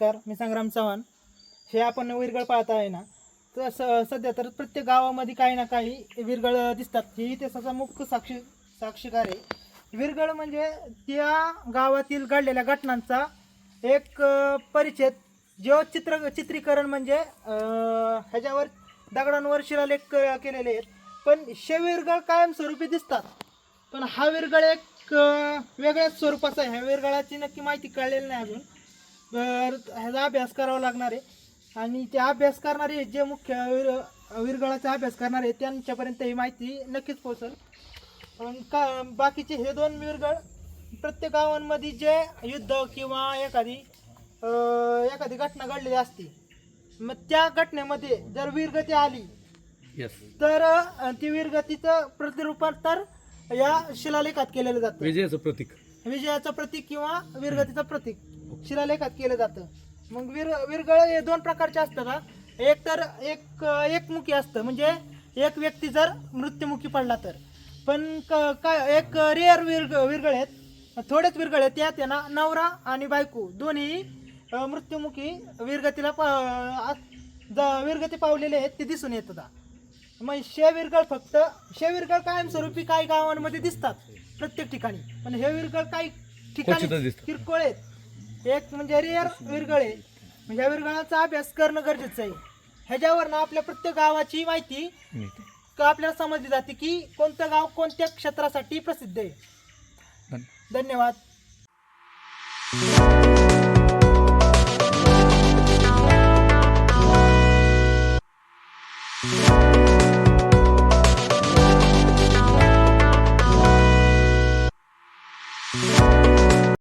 नमस्कार मी संग्राम चव्हाण. हे आपण विरगळ पाहत आहे ना. तर स सध्या तर प्रत्येक गावामध्ये काही ना काही विरगळ दिसतात. ही इतिहासाचा मुख्य साक्षी साक्षीकार आहे. विरगळ म्हणजे त्या गावातील घडलेल्या घटनांचा एक परिच्छेद. जो चित्र चित्रीकरण म्हणजे ह्याच्यावर दगडांवर शिलालेख क- केलेले आहेत. पण हे विरगळ कायमस्वरूपी दिसतात. पण हा विरगळ एक वेगळ्याच स्वरूपाचा आहे. ह्या विरगळाची नक्की माहिती कळलेली नाही अजून. तर ह्याचा अभ्यास करावा लागणार आहे. आणि ते अभ्यास करणारे जे मुख्य विर विरगळाचा अभ्यास करणारे त्यांच्यापर्यंत ही माहिती नक्कीच पोहोचल. पण का बाकीचे हे दोन विरगळ प्रत्येक गावांमध्ये जे युद्ध किंवा एखादी एखादी घटना घडलेली असते मग त्या घटनेमध्ये जर वीरगती आली तर ती वीरगतीचं प्रतिरूपांतर या शिलालेखात केलेलं जातं. विजयाचं प्रतीक. विजयाचं प्रतीक किंवा वीरगतीचं प्रतीक. शिलालेखात केलं जातं. मग वीर वीरगळ हे दोन प्रकारचे असतात एक तर एक एकमुखी असतं. म्हणजे एक व्यक्ती जर मृत्युमुखी पडला तर. पण क- काय एक रेअर विरग विरगळ आहेत. थोडेच विरगळ आहेत. त्यात ना नवरा आणि बायको दोन्ही मृत्युमुखी वीरगतीला पा वीरगती पावलेले आहेत. ते दिसून येतात हा. मग शेविरगळ फक्त शेविरगळ कायमस्वरूपी काही गावांमध्ये दिसतात प्रत्येक ठिकाणी पण हे विरगळ काही ठिकाणी दिसतात. किरकोळ आहेत एक म्हणजे रिअर विरगळ आहे म्हणजे या विरगळाचा अभ्यास करणं गरजेचं आहे ह्याच्यावर ना आपल्या प्रत्येक गावाची माहिती क- आपल्याला समजली जाते की कोणतं गाव कोणत्या क्षेत्रासाठी प्रसिद्ध आहे. धन्यवाद